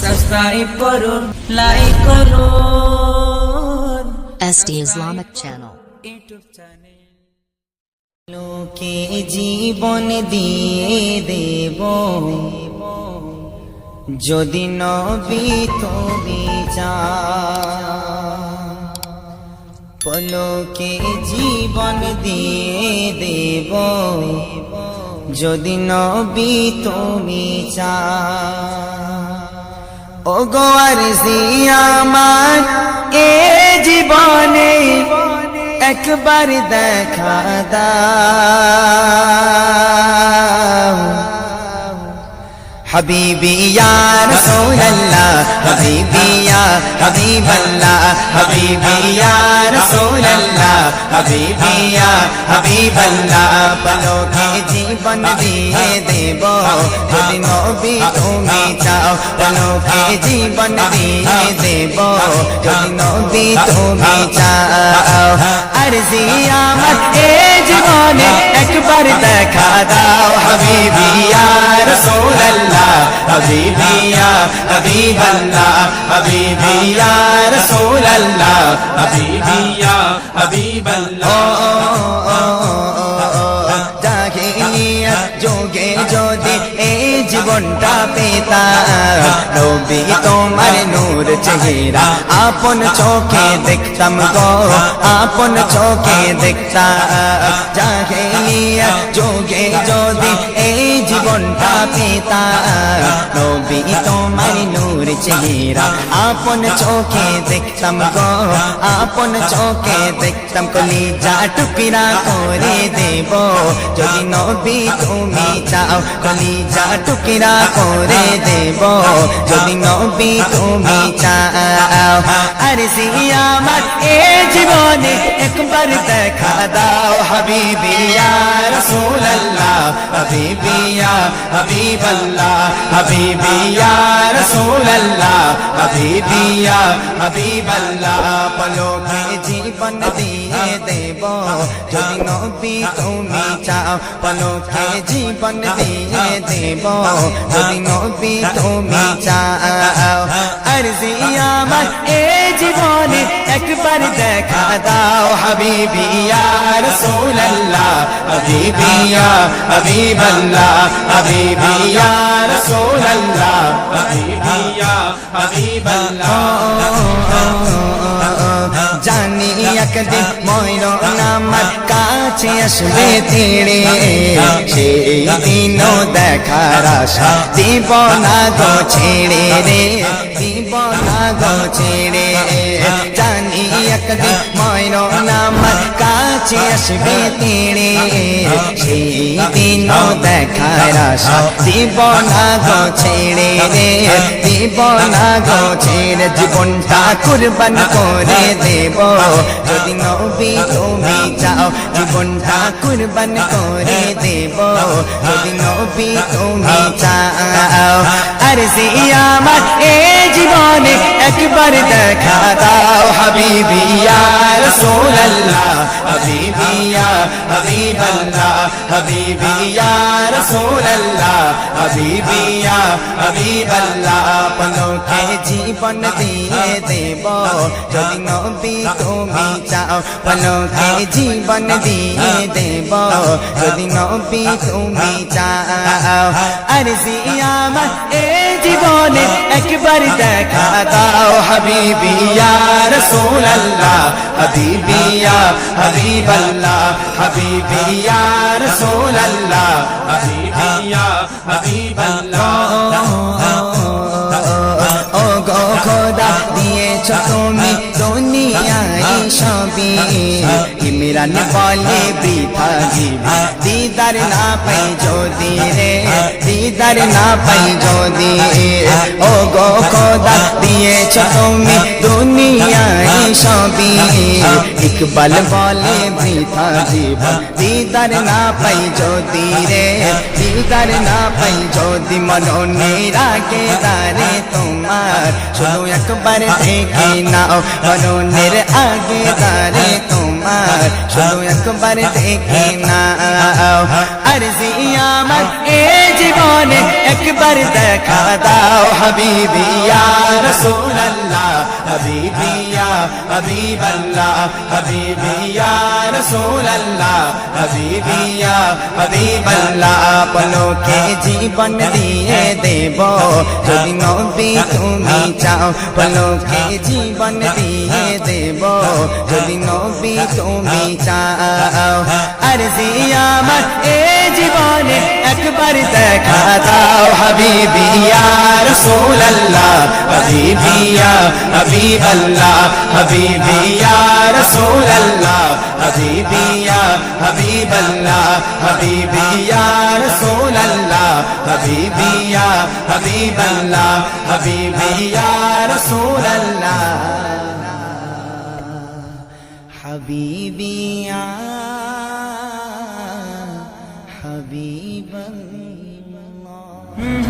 Subscribe করুন like করুন SD Islamic Channel. YouTube channel লোকে জীবন দিয়ে দেব যদি নবী তুমি পলকে জীবন দিয়ে দেব যদি নবী তুমি চা ও গোয়ার আমার এ জীবনে একবার দেখা দাও حبيبي يا رسول الله حبيبي يا حبيب الله حبيبي يا رسول الله حبيبي يا حبيب الله বলো কে জীবন দিয়ে দেব যদি নবী তুমি চাও বলো কে জীবন দিয়ে দেব যদি নবী তুমি চাও আরজি আমার এ জীবনে একবার দেখা দাও হাবিবি ইয়া রাসূলুল্লাহ হাবিবি ইয়া হাবিবাল্লাহ হাবিবি ইয়া রাসূলুল্লাহ হাবিবি ইয়া হাবিবাল্লাহ জীবনটা পেতা নবী তোমার নূর চেহারা আপন চোখে দেখতাম গো আপন চোখে দেখতাম জাহিলিয়া যোগে যদি এই জীবনটা পেতা নবী তোমার নূর চেহারা আপন চোখে দেখতাম গো আপন চোখে দেখতাম কলি যা টুকিরা করে দেব যদি নবী তুমি চাও কলি যা টুকিরা করে দেব যদি নবী তুমি চাও আর আমার এ জীবনে একবার দেখা দাও হাবিবি ইয়া রাসূলুল্লাহ হাবিবি ইয়া হাবিবাল্লাহ হাবিবি ইয়া রাসূলুল্লাহ হাবিবি ইয়া হাবিবাল্লাহ পলকে জীবন দিয়ে দেব। যদি নবী তুমি চাও, পলকে জীবন দিয়ে দেব। যদি নবী তুমি চাও, আরজি আমার এ জীবনে একবার দেখা দাও। হাবিবি ইয়া রাসূলুল্লাহ, হাবিবি ইয়া হাবিবাল্লাহ, হাবিবি ইয়া রাসূলুল্লাহ, হাবিবি হাবিবাল্লাহ। জানি, একদিন ময়ূর আমার কাছে আসবে তেড়ে সেই দিনও দেখার আশা দিব না গো ছেড়ে রে দিব না গো ছেড়ে জানি, একদিন ময়ূর আমার কাছে আসবে তেড়ে সেই দিনও দেখার আশা দিব না গো ছেড়ে রে। দিব না গো ছেড়ে জীবনটা কুরবান করে দেব। যদি নবী তুমি চাও, জীবনটা কুরবান করে দেব। যদি নবী তুমি চাও আর সে আমার এ জীবনে একবার দেখা দাও। হাবিবি ইয়া রাসূলুল্লাহ হাবিবি ইয়া হাবিবাল্লাহ হাবিবি ইয়া রাসূলুল্লাহ হাবিবি ইয়া হাবিবাল্লাহ পলকে জীবন দিয়ে দেব যদি নবী তুমি চাও পলকে জীবন দিয়ে দেব যদি নবী তুমি চাও আর আমার এ জীবনে একবার দেখা দাও হাবিবি ইয়া রাসূলুল্লাহ, হাবিবি ইয়া হাবিবাল্লাহ, হাবিবি ইয়া রাসূলুল্লাহ, হাবিবি হাবিবাল্লাহ। ও গো খোদা দিয়েছ তুমি দুনিয়ায় সবই। ইমরান বলে বৃথা জীবি দিদার না পাই যদি রে দিদার না পাই যদি ও গো খোদা দিয়েছ তুমি দুনিয়ায় সবই ইকবাল বলে বৃথা জীবন দিদার না পাই যদি রে দিদার না পাই যদি মননে রাগে দারে তোমার শুধু একবার দেখে নাও মননের আগে দারে তোমার শুধু একবার দেখি না আর আমার এ জীবনে এক একবার দেখা দাও হাবিবি ইয়া রাসূলুল্লাহ হাবিবি ইয়া হাবিবাল্লাহ হাবিবি ইয়া রাসূলুল্লাহ হাবিবি ইয়া হাবিবাল্লাহ পলকে জীবন দিয়ে দেব যদি নবী তুমি চাও পলকে জীবন দিয়ে দেব যদি নবী তুমি চাও আরজি আমার এ জীবনে একবার দেখা দাও হাবিবি, ইয়া রাসূলুল্লাহ হাবিবি ইয়া হাবিবাল্লাহ হাবিবি ইয়া রাসূলুল্লাহ হাবিবি ইয়া হাবিবাল্লাহ হাবিবি ইয়া রাসূলুল্লাহ হাবিবি ইয়া হাবিবাল্লাহ হাবিবি ইয়া রাসূলুল্লাহ হাবিবি ইয়া হাবিবাল্লাহ